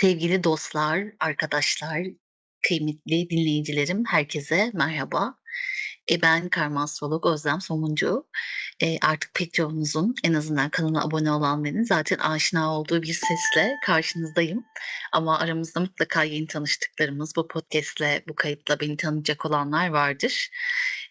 Sevgili dostlar, arkadaşlar, kıymetli dinleyicilerim, herkese merhaba. Eee, ben karma astrolog Özlem Somuncu. Eee, artık pek çoğunuzun, en azından kanala abone olanların zaten aşina olduğu bir sesle karşınızdayım. Ama aramızda mutlaka yeni tanıştıklarımız, bu podcast'le, bu kayıtla beni tanıyacak olanlar vardır.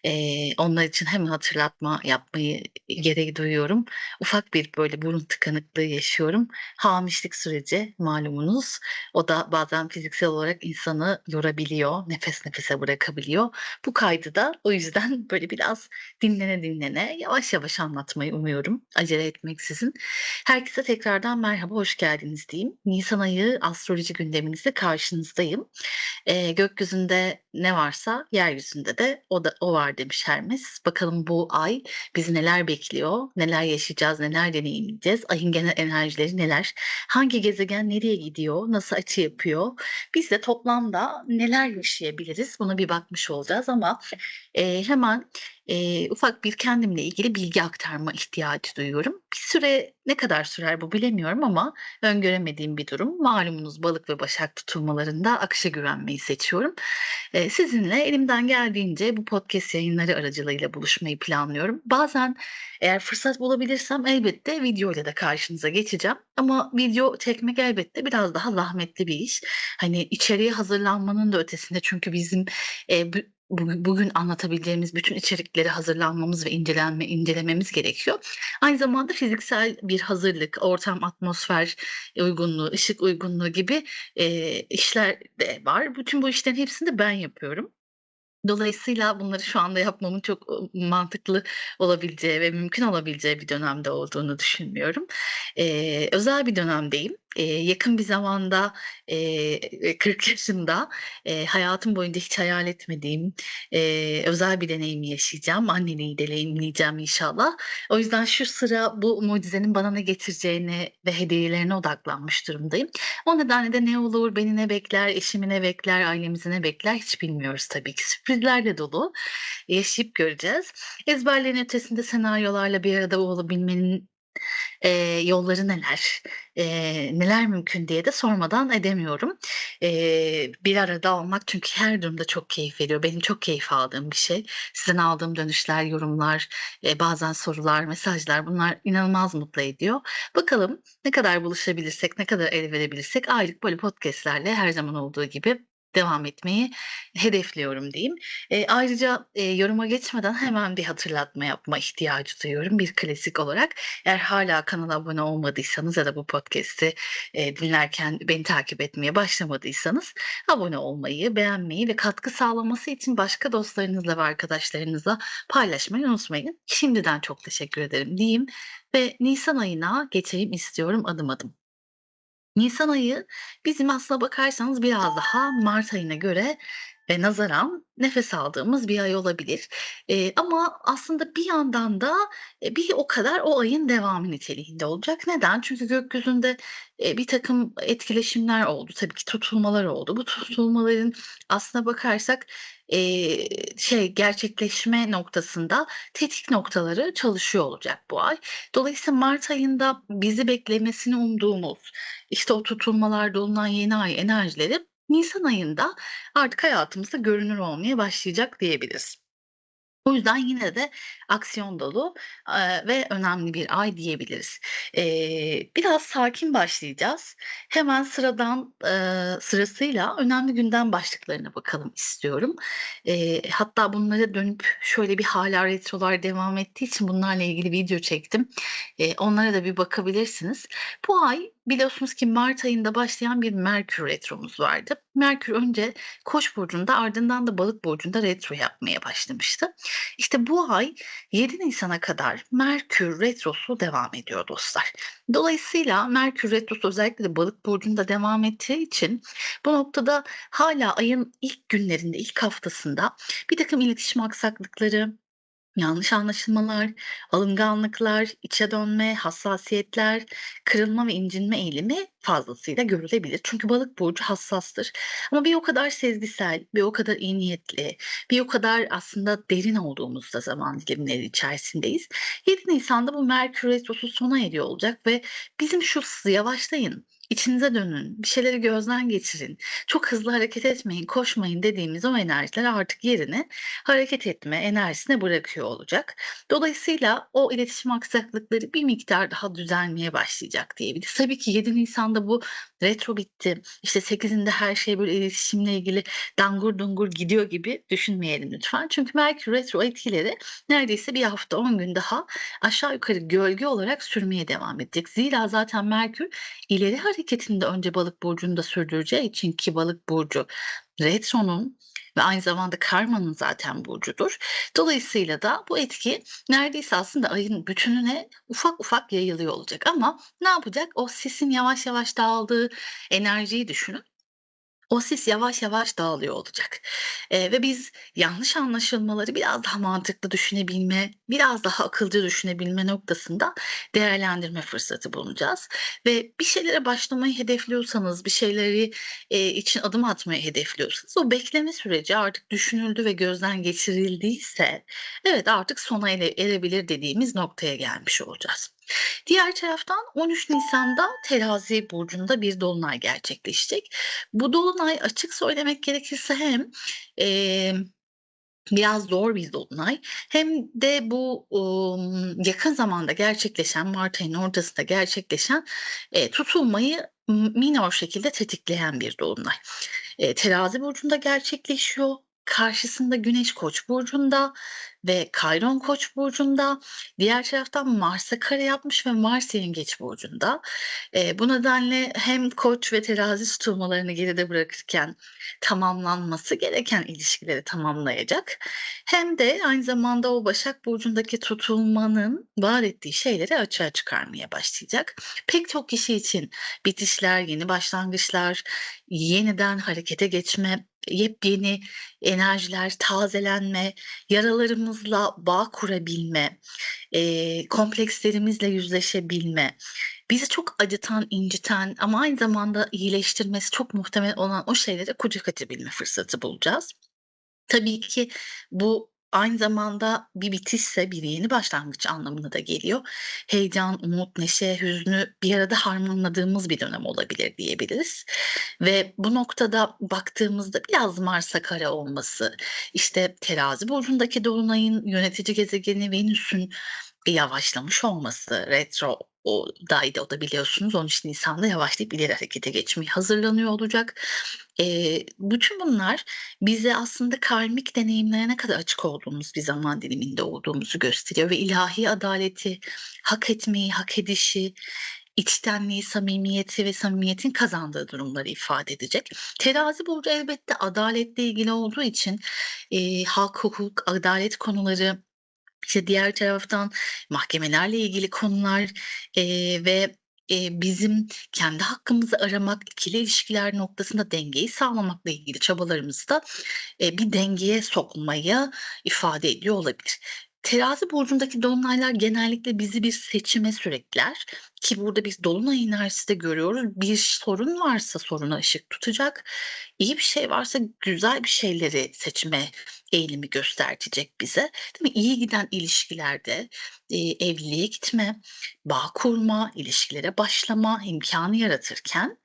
Eee, onlar için hemen hatırlatma yapmayı gereği duyuyorum. Ufak bir böyle burun tıkanıklığı yaşıyorum. Hamilelik süreci malumunuz. O da bazen fiziksel olarak insanı yorabiliyor, nefes nefese bırakabiliyor. Bu kaydı da o yüzden böyle biraz dinlene dinlene yavaş yavaş anlatmayı umuyorum, acele etmeksizin. Herkese tekrardan merhaba, hoş geldiniz diyeyim. Nisan ayı astroloji gündeminizde karşınızdayım. Eee, gökyüzünde ne varsa yeryüzünde de o da o var demiş Hermes. Bakalım bu ay bizi neler bekliyor, neler yaşayacağız, neler deneyimleyeceğiz, ayın genel enerjileri neler, hangi gezegen nereye gidiyor, nasıl açı yapıyor, biz de toplamda neler yaşayabiliriz buna bir bakmış olacağız ama eee, hemen eee, ufak bir kendimle ilgili bilgi aktarma ihtiyacı duyuyorum. Bir süre ne kadar sürer bu bilemiyorum ama öngöremediğim bir durum. Malumunuz balık ve başak tutulmalarında akışa güvenmeyi seçiyorum. Eee, sizinle elimden geldiğince bu podcast yayınları aracılığıyla buluşmayı planlıyorum. Bazen eğer fırsat bulabilirsem elbette videoyla da karşınıza geçeceğim ama video çekmek elbette biraz daha zahmetli bir iş. Hani içeriye hazırlanmanın da ötesinde çünkü bizim, eee, bugün anlatabileceğimiz bütün içerikleri hazırlanmamız ve incelenme incelememiz gerekiyor. Aynı zamanda fiziksel bir hazırlık, ortam, atmosfer uygunluğu, ışık uygunluğu gibi, eee, işler de var. Bütün bu işlerin hepsini de ben yapıyorum. Dolayısıyla bunları şu anda yapmamın çok, mantıklı olabileceği ve mümkün olabileceği bir dönemde olduğunu düşünmüyorum. Eee, özel bir dönemdeyim. Eee, yakın bir zamanda, eee, 40 yaşında, eee, hayatım boyunca hiç hayal etmediğim, eee, özel bir deneyimi yaşayacağım. Anneliği deneyimleyeceğim inşallah. O yüzden şu sıra bu mucizenin bana ne getireceğine ve hediyelerine odaklanmış durumdayım. O nedenle de ne olur, beni ne bekler, eşimi ne bekler, ailemizi ne bekler hiç bilmiyoruz tabii ki. Sürprizlerle dolu. Yaşayıp göreceğiz. Ezberlerin ötesinde senaryolarla bir arada olabilmenin, eee, yolları neler, eee, neler mümkün diye de sormadan edemiyorum. Eee, bir arada olmak çünkü her durumda çok keyif veriyor. Benim çok keyif aldığım bir şey. Sizden aldığım dönüşler, yorumlar, eee, bazen sorular, mesajlar bunlar inanılmaz mutlu ediyor. Bakalım ne kadar buluşabilirsek, ne kadar el verebilirsek aylık böyle podcast'lerle her zaman olduğu gibi devam etmeyi hedefliyorum diyeyim. Eee, ayrıca, eee, yoruma geçmeden hemen bir hatırlatma yapma ihtiyacı duyuyorum bir klasik olarak. Eğer hâlâ kanala abone olmadıysanız ya da bu podcast'i, eee, dinlerken beni takip etmeye başlamadıysanız abone olmayı, beğenmeyi ve katkı sağlaması için başka dostlarınızla ve arkadaşlarınızla paylaşmayı unutmayın. Şimdiden çok teşekkür ederim diyeyim ve nisan ayına geçeyim istiyorum adım adım. Nisan ayı bizim aslına bakarsanız biraz daha mart ayına göre ve nazaran nefes aldığımız bir ay olabilir. Eee, ama aslında bir yandan da, eee, bir o kadar o ayın devamı niteliğinde olacak. Neden? Çünkü gökyüzünde, eee, birtakım etkileşimler oldu. Tabii ki tutulmalar oldu. Bu tutulmaların aslına bakarsak, eee, şey gerçekleşme noktasında tetik noktaları çalışıyor olacak bu ay. Dolayısıyla mart ayında bizi beklemesini umduğumuz, işte, o tutulmalar, dolunay, yeni ay enerjileri nisan ayında artık hayatımızda görünür olmaya başlayacak diyebiliriz. O yüzden yine de aksiyon dolu, ve önemli bir ay diyebiliriz. Biraz sakin başlayacağız. Hemen sıradan, sırasıyla önemli gündem başlıklarına bakalım istiyorum. Hatta bunlara dönüp şöyle bir hâlâ retrolar devam ettiği için bunlarla ilgili video çektim. Onlara da bir bakabilirsiniz. Bu ay biliyorsunuz ki mart ayında başlayan bir Merkür Retromuz vardı. Merkür önce Koç burcunda ardından da Balık burcunda retro yapmaya başlamıştı. İşte bu ay 7 Nisan'a kadar Merkür Retrosu devam ediyor dostlar. Dolayısıyla Merkür Retrosu özellikle de Balık burcunda devam ettiği için bu noktada hâlâ ayın ilk günlerinde, ilk haftasında birtakım iletişim aksaklıkları, yanlış anlaşılmalar, alınganlıklar, içe dönme, hassasiyetler, kırılma ve incinme eğilimi fazlasıyla görülebilir. Çünkü Balık burcu hassastır ama bir o kadar sezgisel, bir o kadar iyi niyetli, bir o kadar aslında derin olduğumuz da zaman dilimleri içerisindeyiz. 7 Nisan'da bu Merkür Retrosu sona eriyor olacak ve bizim şu yavaşlayın, içinize dönün, bir şeyleri gözden geçirin, çok hızlı hareket etmeyin, koşmayın dediğimiz o enerjiler artık yerini hareket etme enerjisine bırakıyor olacak. Dolayısıyla o iletişim aksaklıkları bir miktar daha düzelmeye başlayacak diyebiliriz. Tabii ki 7 Nisan'da bu retro bitti, işte 8'inde her şey böyle iletişimle ilgili dangur dungur gidiyor gibi düşünmeyelim lütfen. Çünkü Merkür retro etkileri neredeyse 1 hafta 10 gün daha aşağı yukarı gölge olarak sürmeye devam edecek. Zira zaten Merkür ileri hareketini de önce Balık burcunda sürdüreceği için ki Balık burcu retronun ve aynı zamanda karmanın zaten burcudur. Dolayısıyla da bu etki neredeyse aslında ayın bütününe ufak ufak yayılıyor olacak ama ne yapacak? O sisin yavaş yavaş dağıldığı enerjiyi düşünün. O sis yavaş yavaş dağılıyor olacak, eee, ve biz yanlış anlaşılmaları biraz daha mantıklı düşünebilme, biraz daha akılcı düşünebilme noktasında değerlendirme fırsatı bulacağız ve bir şeylere başlamayı hedefliyorsanız, bir şeyleri, eee, için adım atmayı hedefliyorsanız o bekleme süreci artık düşünüldü ve gözden geçirildiyse evet, artık sona ere erebilir dediğimiz noktaya gelmiş olacağız. Diğer taraftan 13 Nisan'da Terazi burcunda bir dolunay gerçekleşecek. Bu dolunay açık söylemek gerekirse hem, emm, biraz zor bir dolunay hem de bu, ımm, yakın zamanda gerçekleşen, mart ayının ortasında gerçekleşen, eee, tutulmayı m minör şekilde tetikleyen bir dolunay. Eee, Terazi burcunda gerçekleşiyor. Karşısında Güneş Koç burcunda ve Kayron Koç burcunda. Diğer taraftan Mars'a kare yapmış ve Mars Yengeç burcunda. Eee, bu nedenle hem Koç ve Terazi tutulmalarını geride bırakırken tamamlanması gereken ilişkileri tamamlayacak hem de aynı zamanda o Başak burcundaki tutulmanın vaat ettiği şeyleri açığa çıkarmaya başlayacak. Pek çok kişi için bitişler, yeni başlangıçlar, yeniden harekete geçme, yepyeni enerjiler, tazelenme, yaralarımızla bağ kurabilme, eee, komplekslerimizle yüzleşebilme, bizi çok acıtan, inciten ama aynı zamanda iyileştirmesi çok muhtemel olan o şeylere kucak açabilme fırsatı bulacağız. Tabii ki bu aynı zamanda bir bitişse bir yeni başlangıç anlamına da geliyor. Heyecan, umut, neşe, hüznü bir arada harmanladığımız bir dönem olabilir diyebiliriz ve bu noktada baktığımızda biraz Mars'a kare olması, işte, Terazi burcundaki dolunayın yönetici gezegeni Venüs'ün yavaşlamış olması, retro o daydı o da biliyorsunuz 13 Nisan'da yavaşlayıp ileri harekete geçmeye hazırlanıyor olacak. Eee, bütün bunlar bize aslında karmik deneyimlere ne kadar açık olduğumuz bir zaman diliminde olduğumuzu gösteriyor ve ilahi adaleti, hak etmeyi, hak edişi, içtenliği, samimiyeti ve samimiyetin kazandığı durumları ifade edecek. Terazi burcu elbette adaletle ilgili olduğu için, eee, hak, hukuk, adalet konuları, işte, diğer taraftan mahkemelerle ilgili konular, eee, ve, eee, bizim kendi hakkımızı aramak, ikili ilişkiler noktasında dengeyi sağlamakla ilgili çabalarımızı da, eee, bir dengeye sokmayı ifade ediyor olabilir. Terazi burcundaki dolunaylar genellikle bizi bir seçime sürükler ki burada biz dolunay enerjisi de görüyoruz. Bir sorun varsa soruna ışık tutacak, iyi bir şey varsa güzel bir şeyleri seçme eğilimi göstertecek bize, değil mi? İyi giden ilişkilerde, eee, evliliğe gitme, bağ kurma, ilişkilere başlama imkânı yaratırken,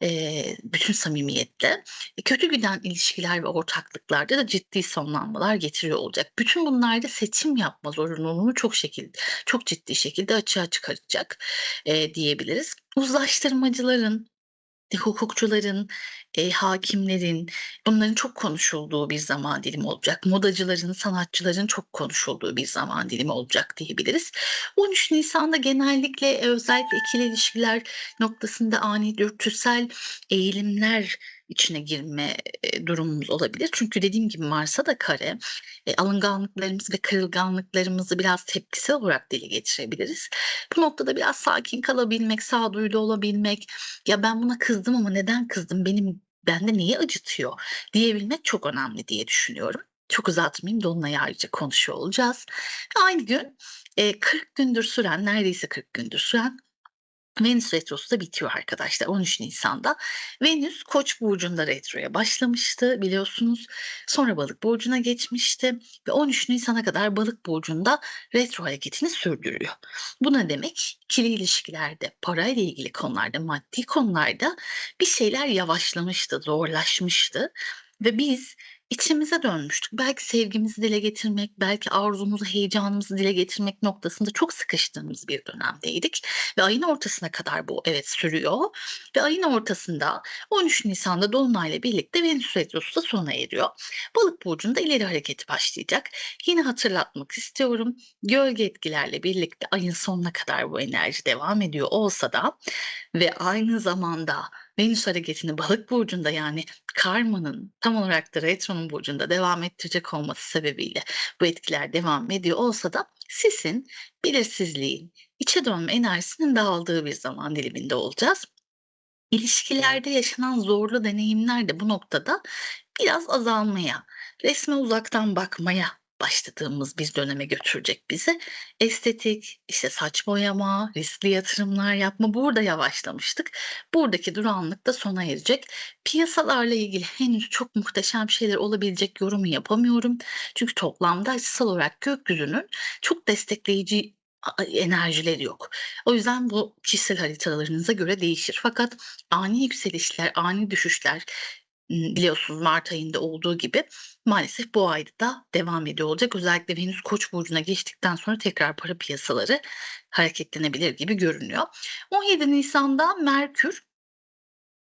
eee, bütün samimiyetle, e, kötü giden ilişkiler ve ortaklıklarda da ciddi sonlanmalar getiriyor olacak. Bütün bunlarda seçim yapma zorunluluğunu çok şekil çok ciddi şekilde açığa çıkaracak, eee, diyebiliriz. Uzlaştırmacıların, hukukçuların, eee, hâkimlerin, bunların çok konuşulduğu bir zaman dilimi olacak. Modacıların, sanatçıların çok konuşulduğu bir zaman dilimi olacak diyebiliriz. 13 Nisan'da genellikle özellikle ikili ilişkiler noktasında ani dürtüsel eğilimler içine girme, eee, durumumuz olabilir. Çünkü dediğim gibi Mars'a da kare, eee, alınganlıklarımız ve kırılganlıklarımızı biraz tepkisel olarak dile getirebiliriz. Bu noktada biraz sakin kalabilmek, sağduyulu olabilmek, "Ya, ben buna kızdım ama neden kızdım, benim bende neyi acıtıyor?" diyebilmek çok önemli diye düşünüyorum. Çok uzatmayayım, dolunayı ayrıca konuşuyor olacağız. Aynı gün, eee, 40 gündür süren, neredeyse 40 gündür süren Venüs retrosu da bitiyor arkadaşlar 13 Nisan'da. Venüs Koç burcunda retroya başlamıştı biliyorsunuz. Sonra Balık burcuna geçmişti ve 13 Nisan'a kadar Balık burcunda retro hareketini sürdürüyor. Bu ne demek? İkili ilişkilerde, parayla ilgili konularda, maddi konularda bir şeyler yavaşlamıştı, zorlaşmıştı ve biz içimize dönmüştük. Belki sevgimizi dile getirmek, belki arzumuzu, heyecanımızı dile getirmek noktasında çok sıkıştığımız bir dönemdeydik ve ayın ortasına kadar bu evet sürüyor ve ayın ortasında 13 Nisan'da dolunayla birlikte Venüs retrosu da sona eriyor. Balık burcunda ileri hareketi başlayacak. Yine hatırlatmak istiyorum. Gölge etkilerle birlikte ayın sonuna kadar bu enerji devam ediyor olsa da ve aynı zamanda Venüs hareketini Balık burcunda yani karmanın tam olarak da retronun burcunda devam ettirecek olması sebebiyle bu etkiler devam ediyor olsa da sisin belirsizliğin, içe dönme enerjisinin dağıldığı bir zaman diliminde olacağız. İlişkilerde yaşanan zorlu deneyimler de bu noktada biraz azalmaya, resme uzaktan bakmaya başladığımız bir döneme götürecek bizi. Estetik, işte saç boyama, riskli yatırımlar yapma burada yavaşlamıştık. Buradaki durağanlık da sona erecek. Piyasalarla ilgili henüz çok muhteşem şeyler olabilecek yorumu yapamıyorum. Çünkü toplamda açısal olarak gökyüzünün çok destekleyici enerjileri yok. O yüzden bu kişisel haritalarınıza göre değişir. Fakat ani yükselişler, ani düşüşler biliyorsunuz Mart ayında olduğu gibi maalesef bu ayda da devam ediyor olacak. Özellikle Venüs Koç burcuna geçtikten sonra tekrar para piyasaları hareketlenebilir gibi görünüyor. 17 Nisan'da Merkür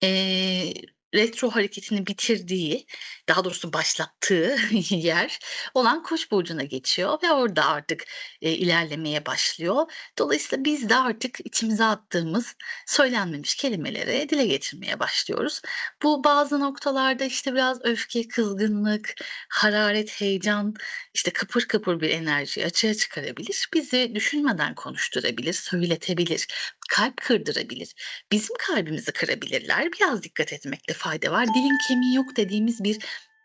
Eee, retro hareketini bitirdiği, daha doğrusu başlattığı yer olan Koç burcuna geçiyor ve orada artık, eee, ilerlemeye başlıyor. Dolayısıyla biz de artık içimize attığımız söylenmemiş kelimeleri dile getirmeye başlıyoruz. Bu bazı noktalarda, işte, biraz öfke, kızgınlık, hararet, heyecan, işte, kıpır kıpır bir enerjiyi açığa çıkarabilir. Bizi düşünmeden konuşturabilir, söyletebilir, kalp kırdırabilir. Bizim kalbimizi kırabilirler. Biraz dikkat etmekte fayda var. Dilin kemiği yok dediğimiz bir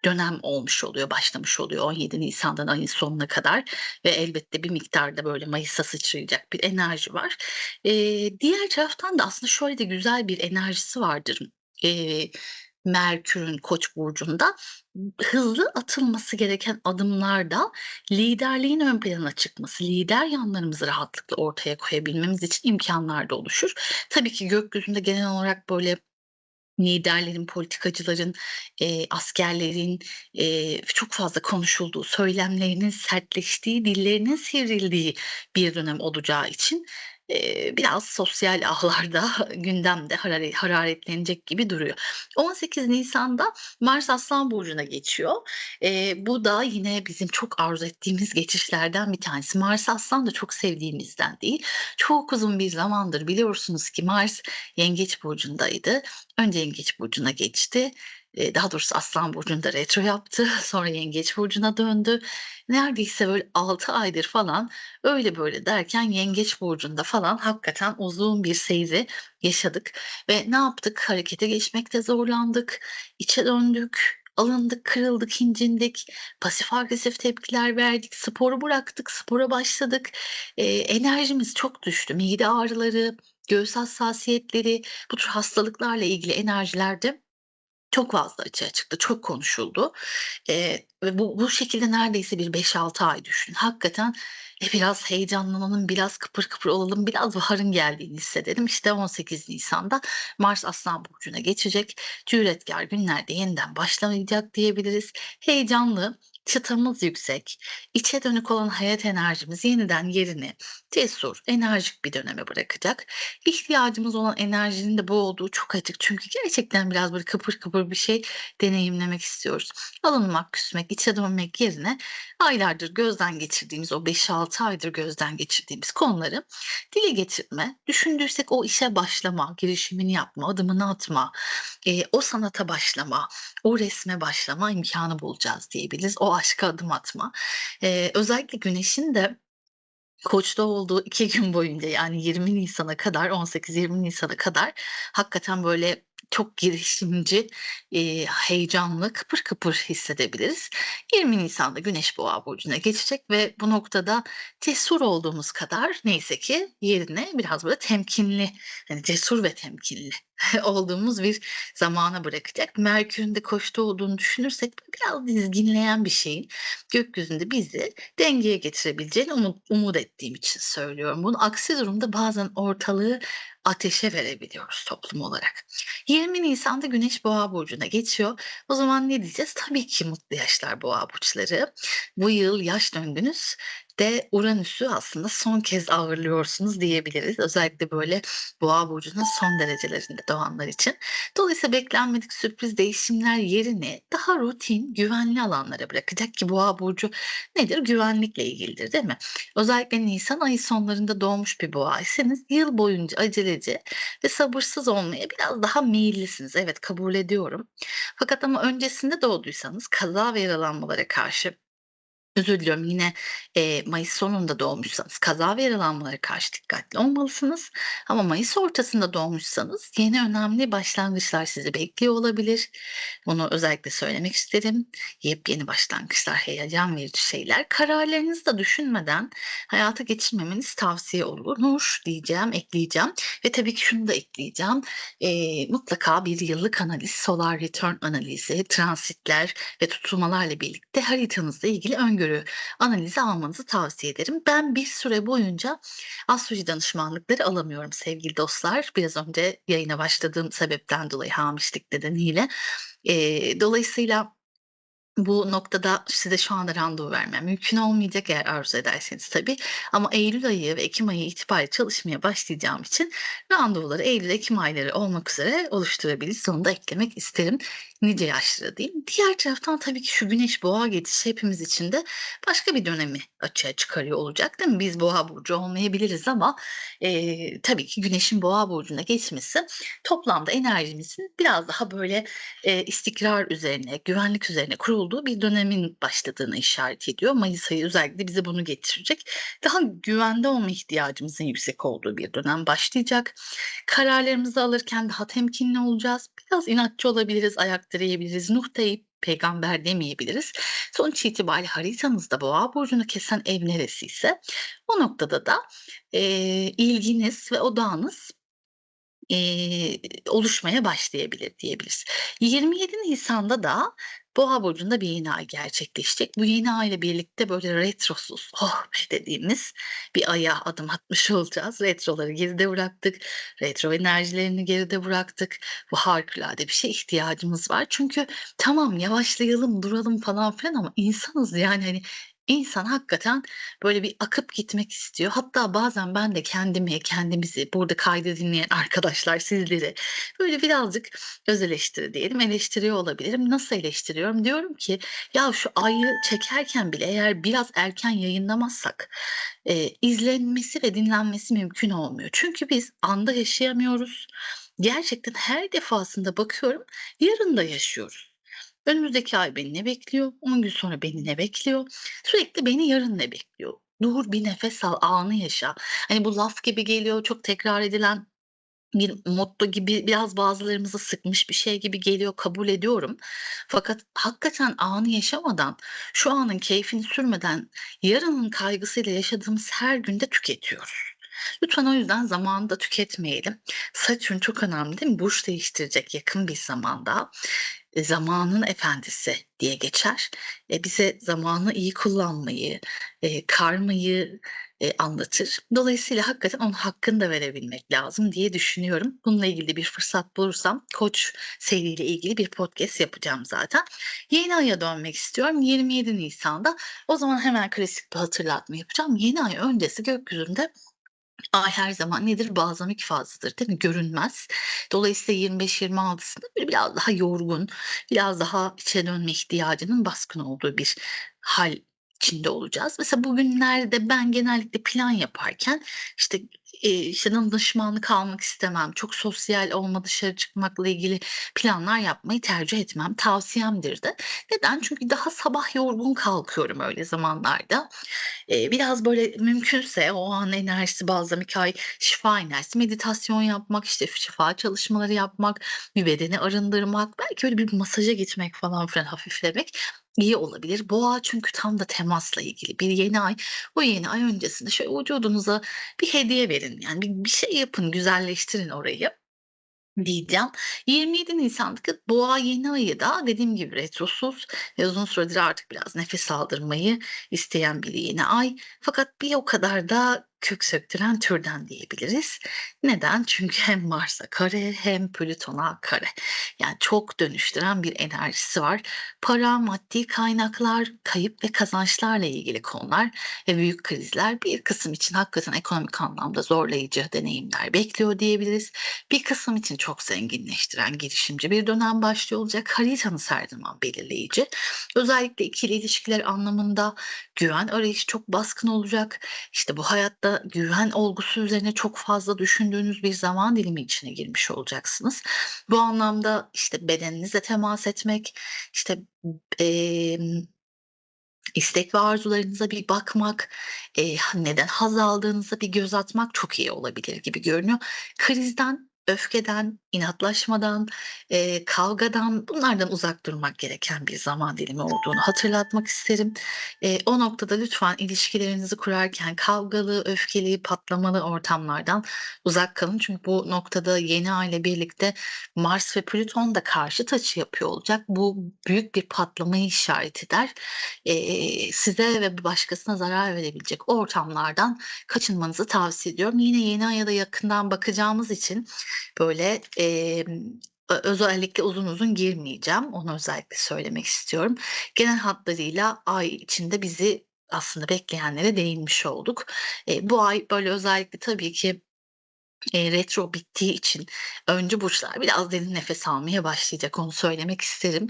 dönem olmuş oluyor, başlamış oluyor 17 Nisan'dan ayın sonuna kadar ve elbette bir miktarda böyle mayısa sıçrayacak bir enerji var. Eee, diğer taraftan da aslında şöyle de güzel bir enerjisi vardır. Eee, Merkür'ün Koç burcunda hızlı atılması gereken adımlarda liderliğin ön plana çıkması, lider yanlarımızı rahatlıkla ortaya koyabilmemiz için imkânlar da oluşur. Tabii ki gökyüzünde genel olarak böyle liderlerin, politikacıların, eee, askerlerin, eee, çok fazla konuşulduğu, söylemlerinin sertleştiği, dillerinin sivrildiği bir dönem olacağı için, biraz sosyal ağlarda gündemde harare hararetlenecek gibi duruyor. 18 Nisan'da Mars Aslan burcuna geçiyor. Bu da yine bizim çok arzu ettiğimiz geçişlerden bir tanesi. Mars Aslan da çok sevdiğimizden değil. Çok uzun bir zamandır biliyorsunuz ki Mars Yengeç burcundaydı. Önce Yengeç burcuna geçti. Daha doğrusu Aslan burcunda retro yaptı. Sonra Yengeç burcuna döndü. Neredeyse böyle 6 aydır falan öyle böyle derken Yengeç burcunda falan hakikaten uzun bir seyri yaşadık ve ne yaptık? Harekete geçmekte zorlandık, içe döndük, alındık, kırıldık, incindik, pasif agresif tepkiler verdik, sporu bıraktık, spora başladık. Eee, enerjimiz çok düştü. Mide ağrıları, göğüs hassasiyetleri, bu tür hastalıklarla ilgili enerjiler de çok fazla açığa çıktı, çok konuşuldu. Eee, ve bu bu şekilde neredeyse bir 5-6 ay düşün. Hakikaten, e, biraz heyecanlanalım, biraz kıpır kıpır olalım, biraz baharın geldiğini hissedelim. İşte 18 Nisan'da Mars Aslan burcuna geçecek. Cüretkâr günler de yeniden başlayacak diyebiliriz. Heyecanlı, çıtamız yüksek, içe dönük olan hayat enerjimiz yeniden yerini cesur, enerjik bir döneme bırakacak. İhtiyacımız olan enerjinin de bu olduğu çok açık. Çünkü gerçekten biraz böyle kıpır kıpır bir şey deneyimlemek istiyoruz. Alınmak, küsmek, içe dönmek yerine aylardır gözden geçirdiğimiz, o 5-6 aydır gözden geçirdiğimiz konuları dile getirme, düşündüysek o işe başlama, girişimini yapma, adımını atma, eee, o sanata başlama, o resme başlama imkânı bulacağız diyebiliriz. O aşka adım atma. Eee, özellikle Güneş'in de Koç'ta olduğu 2 gün boyunca yani 20 Nisan'a kadar, 18-20 Nisan'a kadar hakikaten böyle çok girişimci, eee, heyecanlı, kıpır kıpır hissedebiliriz. 20 Nisan'da Güneş Boğa burcuna geçecek ve bu noktada cesur olduğumuz kadar neyse ki yerine biraz böyle temkinli, hani, cesur ve temkinli olduğumuz bir zamana bırakacak. Merkür'ün de koçta olduğunu düşünürsek biraz dizginleyen bir şeyin gökyüzünde bizi dengeye getirebileceğini umut umut ettiğim için söylüyorum bunu. Aksi durumda bazen ortalığı ateşe verebiliyoruz toplum olarak. 20 Nisan'da Güneş Boğa burcuna geçiyor. O zaman ne diyeceğiz? Tabii ki mutlu yaşlar Boğa burçları. Bu yıl yaş döngünüz de Uranüs'ü aslında son kez ağırlıyorsunuz diyebiliriz. Özellikle böyle Boğa burcunun son derecelerinde doğanlar için. Dolayısıyla beklenmedik sürpriz değişimler yerini daha rutin, güvenli alanlara bırakacak ki Boğa burcu nedir? Güvenlikle ilgilidir, değil mi? Özellikle nisan ayı sonlarında doğmuş bir boğaysanız yıl boyunca aceleci ve sabırsız olmaya biraz daha meyillisiniz. Evet, kabul ediyorum. Fakat ama öncesinde doğduysanız kaza ve yaralanmalara karşı Özür diliyorum, yine, eee, mayıs sonunda doğmuşsanız kaza ve yaralanmalara karşı dikkatli olmalısınız ama mayıs ortasında doğmuşsanız yeni önemli başlangıçlar sizi bekliyor olabilir. Bunu özellikle söylemek isterim. Yepyeni başlangıçlar, heyecan verici şeyler. Kararlarınızı da düşünmeden hayata geçirmemeniz tavsiye olunur diyeceğim, ekleyeceğim ve tabii ki şunu da ekleyeceğim. Eee, mutlaka bir yıllık analiz, solar return analizi, transitler ve tutulmalarla birlikte haritanızla ilgili öngörü analizi almanızı tavsiye ederim. Ben bir süre boyunca astroloji danışmanlıkları alamıyorum sevgili dostlar. Biraz önce yayına başladığım sebepten dolayı hamilelik nedeniyle. Eee, dolayısıyla bu noktada size şu anda randevu vermem mümkün olmayacak eğer arzu ederseniz tabii. Ama eylül ayı ve ekim ayı itibariyle çalışmaya başlayacağım için randevuları eylül, ekim ayları olmak üzere oluşturabiliriz. Onu da eklemek isterim. Nice yaşlara diyeyim. Diğer taraftan tabii ki şu güneş boğa geçişi hepimiz için de başka bir dönemi açığa çıkarıyor olacak değil mi? Biz boğa burcu olmayabiliriz ama eee, tabii ki güneşin boğa burcuna geçmesi toplamda enerjimizin biraz daha böyle eee, istikrar üzerine, güvenlik üzerine kurulduğu bir dönemin başladığını işaret ediyor. Mayıs ayı özellikle bize bunu getirecek. Daha güvende olma ihtiyacımızın yüksek olduğu bir dönem başlayacak. Kararlarımızı alırken daha temkinli olacağız. Biraz inatçı olabiliriz, ayak direyebiliriz. Nuh deyip peygamber demeyebiliriz. Sonuç itibariyle haritanızda boğa burcunu kesen ev neresiyse o noktada da eee, ilginiz ve odağınız Eee, oluşmaya başlayabilir diyebiliriz. 27 Nisan'da da Boğa burcunda bir yeni ay gerçekleşecek. Bu yeni ay ile birlikte böyle retrosuz, oh be dediğimiz bir aya adım atmış olacağız. Retroları geride bıraktık. Retro enerjilerini geride bıraktık. Bu harikulade bir şeye ihtiyacımız var. Çünkü tamam yavaşlayalım, duralım falan filan ama insanız yani hani insan hakikaten böyle bir akıp gitmek istiyor. Hatta bazen ben de kendimi, kendimizi, burada kaydı dinleyen arkadaşlar, sizleri böyle birazcık öz eleştiri diyelim, eleştiriyor olabilirim. Nasıl eleştiriyorum? Diyorum ki ya şu ayı çekerken bile eğer biraz erken yayınlamazsak eee, izlenmesi ve dinlenmesi mümkün olmuyor. Çünkü biz anda yaşayamıyoruz. Gerçekten her defasında bakıyorum yarın da yaşıyoruz. Önümüzdeki ay beni ne bekliyor? 10 gün sonra beni ne bekliyor? Sürekli beni yarın ne bekliyor? Dur, bir nefes al, anı yaşa. Hani bu laf gibi geliyor, çok tekrar edilen bir motto gibi biraz bazılarımızı sıkmış bir şey gibi geliyor, kabul ediyorum. Fakat hakikaten anı yaşamadan, şu anın keyfini sürmeden yarının kaygısıyla yaşadığımız her günde tüketiyoruz. Lütfen o yüzden zamanı da tüketmeyelim. Satürn çok önemli değil mi? Burç değiştirecek yakın bir zamanda. E, zamanın efendisi diye geçer. E, bize zamanı iyi kullanmayı, eee, karmayı, eee, anlatır. Dolayısıyla hakikaten onun hakkını da verebilmek lazım diye düşünüyorum. Bununla ilgili bir fırsat bulursam Koç seriyle ilgili bir podcast yapacağım zaten. Yeni aya dönmek istiyorum 27 Nisan'da. O zaman hemen klasik bir hatırlatma yapacağım. Yeni ay öncesi gökyüzünde Ay her zaman nedir? Bazamik fazladır, değil mi? Görünmez. Dolayısıyla 25-26'sında böyle biraz daha yorgun, biraz daha içe dönme ihtiyacının baskın olduğu bir hal içinde olacağız. Mesela bugünlerde ben genellikle plan yaparken, işte, eee, işte, danışmanlık almak istemem. Çok sosyal olma, dışarı çıkmakla ilgili planlar yapmayı tercih etmem. Tavsiyemdir de. Neden? Çünkü daha sabah yorgun kalkıyorum öyle zamanlarda. Eee, biraz, böyle, mümkünse o an enerjisi balzamik ay şifa enerjisi meditasyon yapmak, işte, şifa çalışmaları yapmak, bir bedeni arındırmak, belki öyle bir masaja gitmek falan filan hafiflemek iyi olabilir. Boğa çünkü tam da temasla ilgili bir yeni ay. O yeni ay öncesinde şöyle vücudunuza bir hediye verin. Yani bir bir şey yapın, güzelleştirin orayı diyeceğim. 27 Nisan'daki Boğa yeni ayı da dediğim gibi retrosuz ve uzun süredir artık biraz nefes aldırmayı isteyen bir yeni ay. Fakat bir o kadar da kök söktüren türden diyebiliriz. Neden? Çünkü hem Mars'a kare hem Plüton'a kare. Yani çok dönüştüren bir enerjisi var. Para, maddi kaynaklar, kayıp ve kazançlarla ilgili konular ve büyük krizler bir kısım için hakikaten ekonomik anlamda zorlayıcı deneyimler bekliyor diyebiliriz. Bir kısım için çok zenginleştiren, girişimci bir dönem başlıyor olacak. Haritanız her zaman belirleyici. Özellikle ikili ilişkiler anlamında güven arayışı çok baskın olacak. İşte bu hayatta güven olgusu üzerine çok fazla düşündüğünüz bir zaman dilimi içine girmiş olacaksınız. Bu anlamda, işte, bedeninizle temas etmek, işte, emm, istek ve arzularınıza bir bakmak, ha neden haz aldığınıza bir göz atmak çok iyi olabilir gibi görünüyor. Krizden, öfkeden, inatlaşmadan, eee, kavgadan, bunlardan uzak durmak gereken bir zaman dilimi olduğunu hatırlatmak isterim. Eee, o noktada lütfen ilişkilerinizi kurarken kavgalı, öfkeli, patlamalı ortamlardan uzak kalın. Çünkü bu noktada yeni ay ile birlikte Mars ve Plüton da karşıt açı yapıyor olacak. Bu büyük bir patlamayı işaret eder. Eee, size ve başkasına zarar verebilecek ortamlardan kaçınmanızı tavsiye ediyorum. Yine yeni aya da yakından bakacağımız için, böyle, ö özellikle uzun uzun girmeyeceğim. Onu özellikle söylemek istiyorum. Genel hatlarıyla ay içinde bizi aslında bekleyenlere değinmiş olduk. Eee, bu ay, böyle, özellikle tabii ki Eee, retro bittiği için öncü burçlar biraz derin nefes almaya başlayacak, onu söylemek isterim.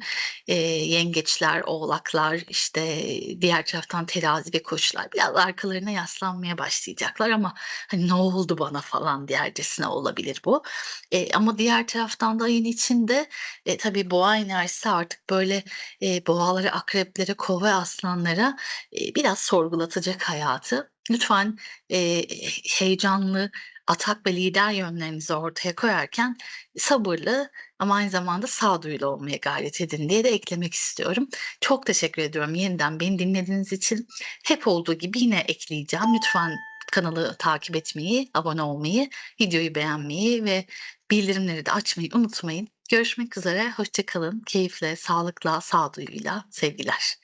Eee, yengeçler, oğlaklar, işte, diğer taraftan terazi ve koçlar biraz arkalarına yaslanmaya başlayacaklar ama, hani, "Ne oldu bana?" falan dercesine olabilir bu. Eee, ama diğer taraftan da ayın içinde, eee, tabii boğa enerjisi artık, böyle, eee, boğalara, akreplere, kova aslanlara, eee, biraz sorgulatacak hayatı. Lütfen, eee, heyecanlı, atak ve lider yönlerinizi ortaya koyarken sabırlı ama aynı zamanda sağduyulu olmaya gayret edin diye de eklemek istiyorum. Çok teşekkür ediyorum yeniden beni dinlediğiniz için. Hep olduğu gibi yine ekleyeceğim. Lütfen kanalı takip etmeyi, abone olmayı, videoyu beğenmeyi ve bildirimleri de açmayı unutmayın. Görüşmek üzere, hoşça kalın. Keyifle, sağlıkla, sağduyuyla sevgiler.